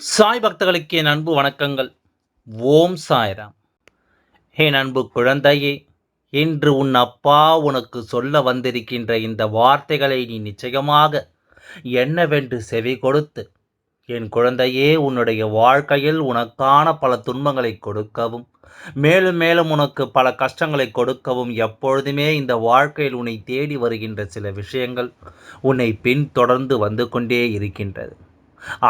சாய் பக்தர்களுக்கு என் அன்பு வணக்கங்கள். ஓம் சாய்ராம். என் அன்பு குழந்தையே இன்று உன் அப்பா உனக்கு சொல்ல வந்திருக்கின்ற இந்த வார்த்தைகளை நீ நிச்சயமாக என்னவென்று செவி கொடுத்து என் குழந்தையே உன்னுடைய வாழ்க்கையில் உனக்கான பல துன்பங்களை கொடுக்கவும் மேலும் மேலும் உனக்கு பல கஷ்டங்களை கொடுக்கவும் எப்பொழுதுமே இந்த வாழ்க்கையில் உன்னை தேடி வருகின்ற சில விஷயங்கள் உன்னை பின்தொடர்ந்து வந்து கொண்டே இருக்கின்றது.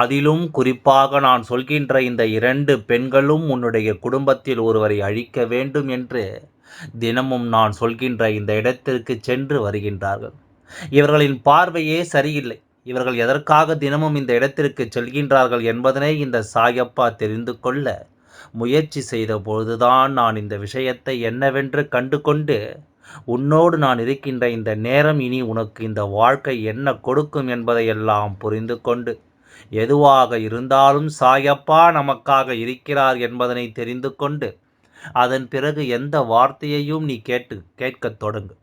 அதிலும் குறிப்பாக நான் சொல்கின்ற இந்த இரண்டு பெண்களும் உன்னுடைய குடும்பத்தில் ஒருவரை அழிக்க வேண்டும் என்று தினமும் நான் சொல்கின்ற இந்த இடத்திற்கு சென்று வருகின்றார்கள். இவர்களின் பார்வையே சரியில்லை. இவர்கள் எதற்காக தினமும் இந்த இடத்திற்கு செல்கின்றார்கள் என்பதனை இந்த சாயப்பா தெரிந்து கொள்ள முயற்சி செய்த பொழுதுதான் நான் இந்த விஷயத்தை என்னவென்று கண்டு கொண்டு உன்னோடு நான் இருக்கின்ற இந்த நேரம் இனி உனக்கு இந்த வாழ்க்கை என்ன கொடுக்கும் என்பதையெல்லாம் புரிந்து கொண்டு எதுவாக இருந்தாலும் சாயப்பா நமக்காக இருக்கிறார் என்பதனை தெரிந்து கொண்டு அதன் பிறகு எந்த வார்த்தையையும் நீ கேட்டு கேட்கத் தொடங்கு.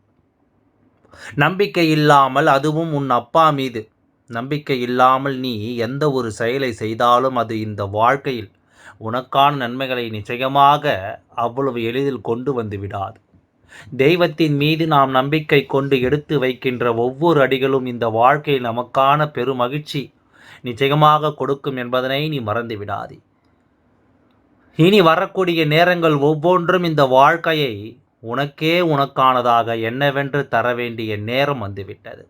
நம்பிக்கை இல்லாமல் அதுவும் உன் அப்பா மீது. நம்பிக்கை இல்லாமல் நீ எந்த ஒரு செயலை செய்தாலும் அது இந்த வாழ்க்கையில் உனக்கான நன்மைகளை நிச்சயமாக அவ்வளவு எளிதில் கொண்டு வந்து விடாது. தெய்வத்தின் மீது நாம் நம்பிக்கை கொண்டு எடுத்து வைக்கின்ற ஒவ்வொரு அடிகளும் இந்த வாழ்க்கையில் நமக்கான பெருமகிழ்ச்சி நிச்சயமாக கொடுக்கும் என்பதனை நீ மறந்து விடாதே இனி வரக்கூடிய நேரங்கள் ஒவ்வொன்றும் இந்த வாழ்க்கையை உனக்கே உனக்கானதாக என்னவென்று தர வேண்டிய நேரம் வந்துவிட்டது.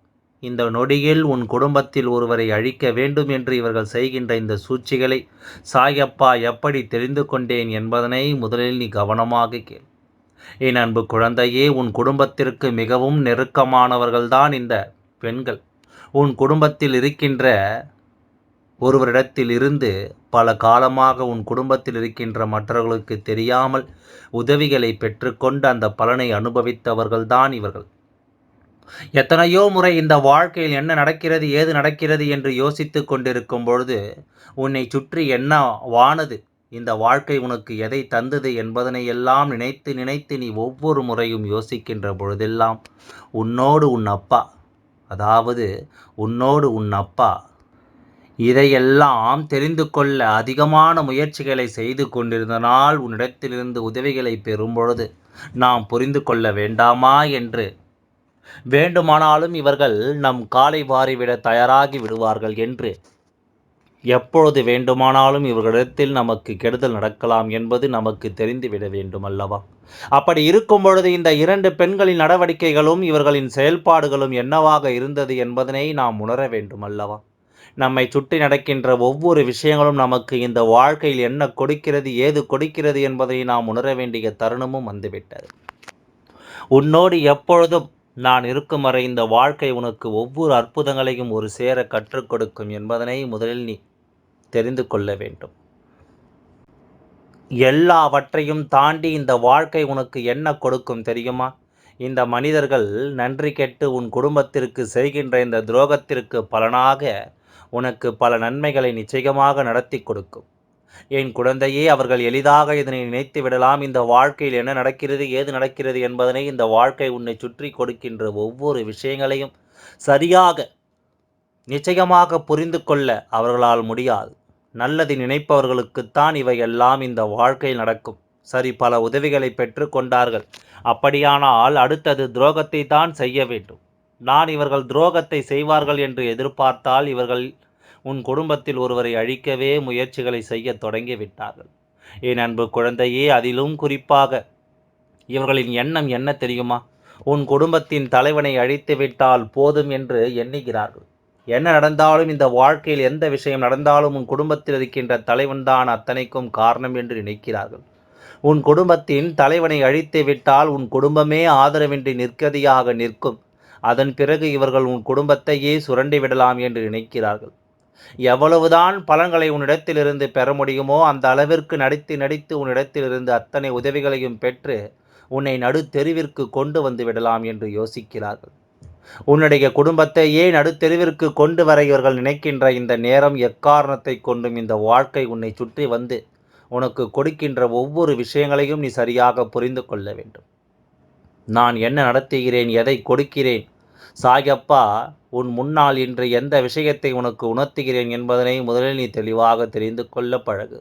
இந்த நொடியில் உன் குடும்பத்தில் ஒருவரை அழிக்க வேண்டும் என்று இவர்கள் செய்கின்ற இந்த சூழ்ச்சிகளை சாயப்பா எப்படி தெரிந்து கொண்டேன் என்பதனை முதலில் நீ கவனமாக கேள். என் அன்பு குழந்தையே உன் குடும்பத்திற்கு மிகவும் நெருக்கமானவர்கள்தான் இந்த பெண்கள். உன் குடும்பத்தில் இருக்கின்ற ஒருவரிடத்தில் இருந்து பல காலமாக உன் குடும்பத்தில் இருக்கின்ற மற்றவர்களுக்கு தெரியாமல் உதவிகளை பெற்றுக்கொண்டு அந்த பலனை அனுபவித்தவர்கள்தான் இவர்கள். எத்தனையோ முறை இந்த வாழ்க்கையில் என்ன நடக்கிறது ஏது நடக்கிறது என்று யோசித்து கொண்டிருக்கும் பொழுது உன்னை சுற்றி என்ன வானது? இந்த வாழ்க்கை உனக்கு எதை தந்தது என்பதனை எல்லாம் நினைத்து நினைத்து நீ ஒவ்வொரு முறையும் யோசிக்கின்ற பொழுதெல்லாம் உன்னோடு உன் அப்பா அதாவது உன்னோடு உன் அப்பா இதையெல்லாம் தெரிந்து கொள்ள அதிகமான முயற்சிகளை செய்து கொண்டிருந்தனால் உன்னிடத்திலிருந்து உதவிகளை பெறும்பொழுது நாம் புரிந்து கொள்ள வேண்டாமா என்று. வேண்டுமானாலும் இவர்கள் நம் காலை வாரிவிட தயாராகி விடுவார்கள் என்று. எப்பொழுது வேண்டுமானாலும் இவர்களிடத்தில் நமக்கு கெடுதல் நடக்கலாம் என்பது நமக்கு தெரிந்துவிட வேண்டும் அல்லவா அப்படி இருக்கும் பொழுது இந்த இரண்டு பெண்களின் நடவடிக்கைகளும் இவர்களின் செயல்பாடுகளும் என்னவாக இருந்தது என்பதனை நாம் உணர வேண்டும் அல்லவா நம்மை சுற்றி நடக்கின்ற ஒவ்வொரு விஷயங்களும் நமக்கு இந்த வாழ்க்கையில் என்ன கொடுக்கிறது ஏது கொடுக்கிறது என்பதை நாம் உணர வேண்டிய தருணமும் வந்துவிட்டது. உன்னோடு எப்பொழுதும் நான் இருக்கும் வரை இந்த வாழ்க்கை உனக்கு ஒவ்வொரு அற்புதங்களையும் ஒரு சேர கற்றுக் கொடுக்கும் என்பதனை முதலில் நீ தெரிந்து கொள்ள வேண்டும். எல்லாவற்றையும் தாண்டி இந்த வாழ்க்கை உனக்கு என்ன கொடுக்கும் தெரியுமா? இந்த மனிதர்கள் நன்றி கெட்டு உன் குடும்பத்திற்கு செய்கின்ற இந்த துரோகத்திற்கு பலனாக உனக்கு பல நன்மைகளை நிச்சயமாக நடத்தி கொடுக்கும். என் குழந்தையே அவர்கள் எளிதாக இதனை நினைத்து விடலாம். இந்த வாழ்க்கையில் என்ன நடக்கிறது ஏது நடக்கிறது என்பதனை இந்த வாழ்க்கை உன்னை சுற்றி கொடுக்கின்ற ஒவ்வொரு விஷயங்களையும் சரியாக நிச்சயமாக புரிந்து கொள்ள அவர்களால் முடியாது. நல்லது நினைப்பவர்களுக்குத்தான் இவையெல்லாம் இந்த வாழ்க்கையில் நடக்கும். சரி பல உதவிகளை பெற்று கொண்டார்கள். அப்படியானால் அடுத்தது துரோகத்தை தான் செய்ய வேண்டும். நான் இவர்கள் துரோகத்தை செய்வார்கள் என்று எதிர்பார்த்தால் இவர்கள் உன் குடும்பத்தில் ஒருவரை அழிக்கவே முயற்சிகளை செய்ய தொடங்கிவிட்டார்கள். என் அன்பு குழந்தையே அதிலும் குறிப்பாக இவர்களின் எண்ணம் என்ன தெரியுமா? உன் குடும்பத்தின் தலைவனை அழித்துவிட்டால் போதும் என்று எண்ணுகிறார்கள். என்ன நடந்தாலும் இந்த வாழ்க்கையில் எந்த விஷயம் நடந்தாலும் உன் குடும்பத்தில் இருக்கின்ற தலைவன்தான் அத்தனைக்கும் காரணம் என்று நினைக்கிறார்கள். உன் குடும்பத்தின் தலைவனை அழித்து விட்டால் உன் குடும்பமே ஆதரவின்றி நிற்கதியாக நிற்கும். அதன் பிறகு இவர்கள் உன் குடும்பத்தையே சுரண்டி விடலாம் என்று நினைக்கிறார்கள். எவ்வளவுதான் பலன்களை உன்னிடத்திலிருந்து பெற முடியுமோ அந்த அளவிற்கு நடித்து நடித்து உன்னிடத்திலிருந்து அத்தனை உதவிகளையும் பெற்று உன்னை நடுத்தெருவிற்கு கொண்டு வந்து விடலாம் என்று யோசிக்கிறார்கள். உன்னுடைய குடும்பத்தையே நடுத்தெருவிற்கு கொண்டு வர இவர்கள் நினைக்கின்ற இந்த நேரம் எக்காரணத்தை கொண்டும் இந்த வாழ்க்கை உன்னை சுற்றி வந்து உனக்கு கொடுக்கின்ற ஒவ்வொரு விஷயங்களையும் நீ சரியாக புரிந்து கொள்ள வேண்டும். நான் என்ன நடத்துகிறேன் எதை கொடுக்கிறேன் சாயப்பா உன் முன்னால் இன்று எந்த விஷயத்தை உனக்கு உணர்த்துகிறேன் என்பதனை முதலில் நீ தெளிவாக தெரிந்து கொள்ள பழகு.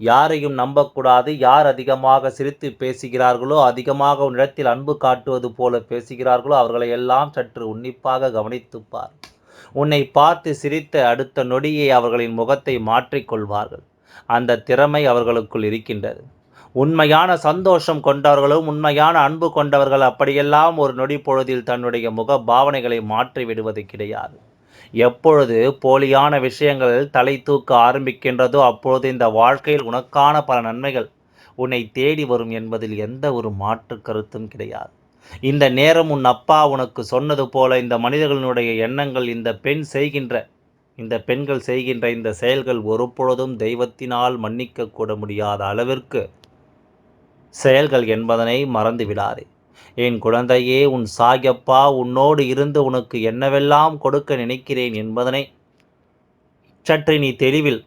யாரையும் நம்பக்கூடாது. யார் அதிகமாக சிரித்து பேசுகிறார்களோ அதிகமாக உன்னிடத்தில் அன்பு காட்டுவது போல பேசுகிறார்களோ அவர்களை எல்லாம் சற்று உன்னிப்பாக கவனித்துப்பார். உன்னை பார்த்து சிரித்த அடுத்த நொடியை அவர்களின் முகத்தை மாற்றிக்கொள்வார்கள். அந்த திறமை அவர்களுக்குள் இருக்கின்றது. உண்மையான சந்தோஷம் கொண்டவர்களும் உண்மையான அன்பு கொண்டவர்கள் அப்படியெல்லாம் ஒரு நொடி பொழுதில் தன்னுடைய முக பாவனைகளை மாற்றி விடுவது கிடையாது. எப்பொழுது போலியான விஷயங்கள் தலை தூக்க ஆரம்பிக்கின்றதோ அப்பொழுது இந்த வாழ்க்கையில் உனக்கான பல நன்மைகள் உன்னை தேடி வரும் என்பதில் எந்த ஒரு மாற்று கருத்தும் கிடையாது. இந்த நேரம் உன் அப்பா உனக்கு சொன்னது போல இந்த மனிதர்களுடைய எண்ணங்கள் இந்த பெண் செய்கின்ற இந்த பெண்கள் செய்கின்ற இந்த செயல்கள் ஒருபொழுதும் தெய்வத்தினால் மன்னிக்க கூட முடியாத அளவிற்கு செயல்கள் என்பதனை மறந்து விடாதே என் குழந்தையே உன் சாயப்பா உன்னோடு இருந்து உனக்கு என்னவெல்லாம் கொடுக்க நினைக்கிறேன் என்பதனை சற்று நீ தெளிவில்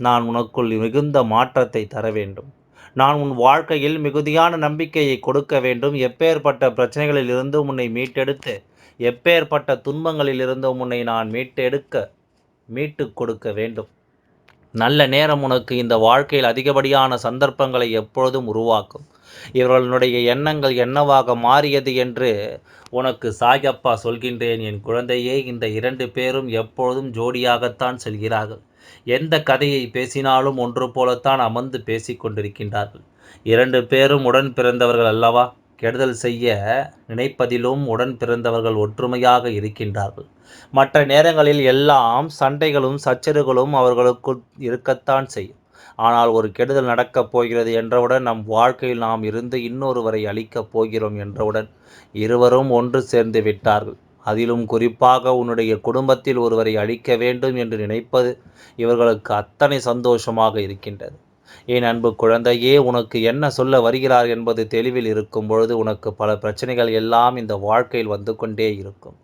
நான் உனக்குள் மிகுந்த மாற்றத்தை தர வேண்டும். நான் உன் வாழ்க்கையில் மிகுதியான நம்பிக்கையை கொடுக்க வேண்டும். எப்பேற்பட்ட பிரச்சனைகளிலிருந்து உன்னை மீட்டெடுத்து எப்பேற்பட்ட துன்பங்களில் இருந்தும் உன்னை நான் மீட்டெடுக்க மீட்டு கொடுக்க வேண்டும். நல்ல நேரம் உனக்கு இந்த வாழ்க்கையில் அதிகப்படியான சந்தர்ப்பங்களை எப்பொழுதும் உருவாக்கும். இவர்களுடைய எண்ணங்கள் என்னவாக மாறியது என்று உனக்கு சாயப்பா சொல்கின்றேன். என் குழந்தையே இந்த இரண்டு பேரும் எப்பொழுதும் ஜோடியாகத்தான் செல்கிறார்கள். எந்த கதையை பேசினாலும் ஒன்று போலத்தான் அமர்ந்து பேசிக் கொண்டிருக்கின்றார்கள் இரண்டு பேரும் உடன் பிறந்தவர்கள் அல்லவா? கெடுதல் செய்ய நினைப்பதிலும் உடன் பிறந்தவர்கள் ஒற்றுமையாக இருக்கின்றார்கள். மற்ற நேரங்களில் எல்லாம் சண்டைகளும் சச்சரவுகளும் அவர்களுக்குள் இருக்கத்தான் செய்யும். ஆனால் ஒரு கெடுதல் நடக்கப் போகிறது என்றவுடன் நம் வாழ்க்கையில் நாம் இருந்து இன்னொருவரை அழிக்கப் போகிறோம் என்றவுடன் இருவரும் ஒன்று சேர்ந்து விட்டார்கள். அதிலும் குறிப்பாக உன்னுடைய குடும்பத்தில் ஒருவரை அழிக்க வேண்டும் என்று நினைப்பது இவர்களுக்கு அத்தனை சந்தோஷமாக இருக்கின்றது. என் அன்பு குழந்தையே உனக்கு என்ன சொல்ல வருகிறார் என்பது தெளிவில் இருக்கும் பொழுது உனக்கு பல பிரச்சனைகள் எல்லாம் இந்த வாழ்க்கையில் வந்து கொண்டே இருக்கும்.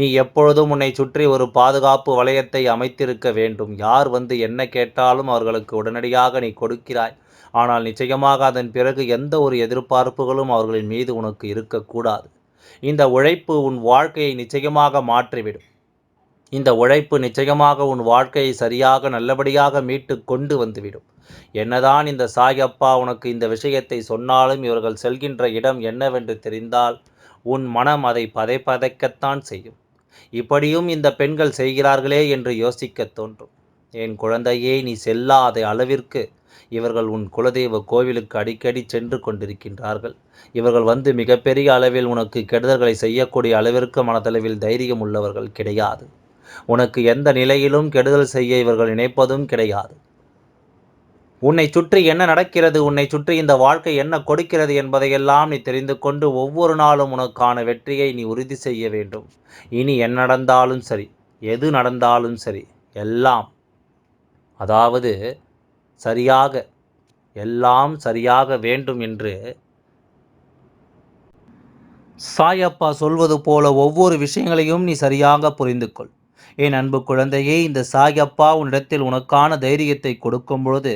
நீ எப்பொழுதும் உன்னை சுற்றி ஒரு பாதுகாப்பு வளையத்தை அமைத்திருக்க வேண்டும். யார் வந்து என்ன கேட்டாலும் அவர்களுக்கு உடனடியாக நீ கொடுக்கிறாய். ஆனால் நிச்சயமாக அதன் பிறகு எந்த ஒரு எதிர்பார்ப்புகளும் அவர்களின் மீது உனக்கு இருக்கக்கூடாது. இந்த உழைப்பு உன் வாழ்க்கையை நிச்சயமாக மாற்றிவிடும். இந்த உழைப்பு நிச்சயமாக உன் வாழ்க்கையை சரியாக நல்லபடியாக மீட்டு கொண்டு வந்துவிடும். என்னதான் இந்த சாயப்பா உனக்கு இந்த விஷயத்தை சொன்னாலும் இவர்கள் செல்கின்ற இடம் என்னவென்று தெரிந்தால் உன் மனம் அதை பதை பதைக்கத்தான் செய்யும். இப்படியும் இந்த பெண்கள் செய்கிறார்களே என்று யோசிக்கத் தோன்றும். என் குழந்தையே நீ செல்லாத அளவிற்கு இவர்கள் உன் குலதெய்வ கோவிலுக்கு அடிக்கடி சென்று கொண்டிருக்கின்றார்கள். இவர்கள் வந்து மிகப்பெரிய அளவில் உனக்கு கெடுதல்களை செய்யக்கூடிய அளவிற்கு மனதளவில் தைரியம் உள்ளவர்கள் கிடையாது. உனக்கு எந்த நிலையிலும் கெடுதல் செய்ய இவர்கள் நினைப்பதும் கிடையாது. உன்னை சுற்றி என்ன நடக்கிறது உன்னை சுற்றி இந்த வாழ்க்கை என்ன கொடுக்கிறது என்பதையெல்லாம் நீ தெரிந்து கொண்டு ஒவ்வொரு நாளும் உனக்கான வெற்றியை நீ உறுதி செய்ய வேண்டும். இனி என்ன நடந்தாலும் சரி எது நடந்தாலும் சரி எல்லாம் அதாவது சரியாக எல்லாம் சரியாக வேண்டும் என்று சாயப்பா சொல்வது போல ஒவ்வொரு விஷயங்களையும் நீ சரியாக புரிந்து கொள் என் அன்பு குழந்தையே இந்த சாயப்பா உன்னிடத்தில் உனக்கான தைரியத்தை கொடுக்கும் பொழுது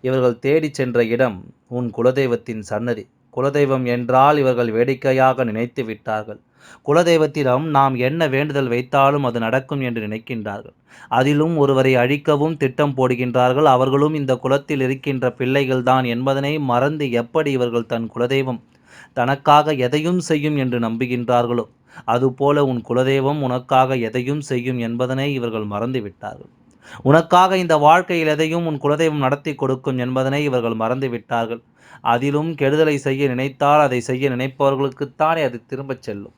இவர்கள் தேடிச் சென்ற இடம் உன் குலதெய்வத்தின் சன்னதி. குலதெய்வம் என்றால் இவர்கள் வேடிக்கையாக நினைத்து விட்டார்கள். குலதெய்வத்திடம் நாம் என்ன வேண்டுதல் வைத்தாலும் அது நடக்கும் என்று நினைக்கின்றார்கள். அதிலும் ஒருவரை அழிக்கவும் திட்டம் போடுகின்றார்கள். அவர்களும் இந்த குலத்தில் இருக்கின்ற பிள்ளைகள்தான் என்பதனை மறந்து எப்படி இவர்கள் தன் குலதெய்வம் தனக்காக எதையும் செய்யும் என்று நம்புகின்றார்களோ அதுபோல உன் குலதெய்வம் உனக்காக எதையும் செய்யும் என்பதனை இவர்கள் மறந்துவிட்டார்கள். உனக்காக இந்த வாழ்க்கையில் எதையும் உன் குலதெய்வம் நடத்தி கொடுக்கும் என்பதனை இவர்கள் மறந்துவிட்டார்கள். அதிலும் கெடுதலை செய்ய நினைத்தால் அதை செய்ய நினைப்பவர்களுக்குத்தானே அது திரும்பச் செல்லும்.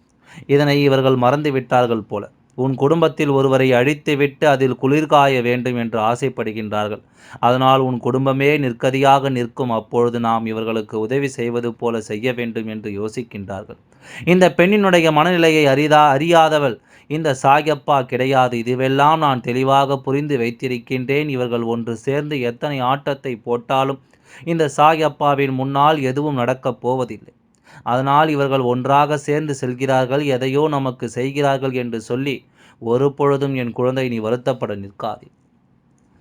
இதனை இவர்கள் மறந்து விட்டார்கள் போல. உன் குடும்பத்தில் ஒருவரை அழித்துவிட்டு அதில் குளிர்காய வேண்டும் என்று ஆசைப்படுகின்றார்கள். அதனால் உன் குடும்பமே நிற்கதியாக நிற்கும். அப்பொழுது நாம் இவர்களுக்கு உதவி செய்வது போல செய்ய வேண்டும் என்று யோசிக்கின்றார்கள். இந்த பெண்ணினுடைய மனநிலையை அறிதா அறியாதவள் இந்த சாயப்பா கிடையாது. இதுவெல்லாம் நான் தெளிவாக புரிந்து வைத்திருக்கின்றேன். இவர்கள் ஒன்று சேர்ந்து எத்தனை ஆட்டத்தை போட்டாலும் இந்த சாயப்பாவின் முன்னால் எதுவும் நடக்கப் போவதில்லை. அதனால் இவர்கள் ஒன்றாக சேர்ந்து செல்கிறார்கள் எதையோ நமக்கு செய்கிறார்கள் என்று சொல்லி ஒரு பொழுதும் என் குழந்தை நீ வருத்தப்பட நிற்காதே.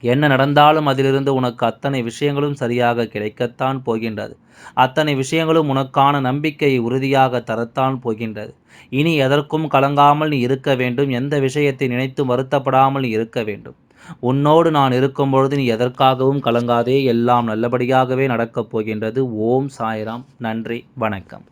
என்ன நடந்தாலும் அதிலிருந்து உனக்கு அத்தனை விஷயங்களும் சரியாக கிடைக்கத்தான் போகின்றது. அத்தனை விஷயங்களும் உனக்கான நம்பிக்கையை உறுதியாக தரத்தான் போகின்றது. இனி எதற்கும் கலங்காமல் நீ இருக்க வேண்டும். எந்த விஷயத்தை நினைத்து வருத்தப்படாமல் நீ இருக்க வேண்டும். உன்னோடு நான் இருக்கும் பொழுது நீ எதற்காகவும் கலங்காதே. எல்லாம் நல்லபடியாகவே நடக்கப் போகின்றது ஓம் சாய்ராம். நன்றி. வணக்கம்.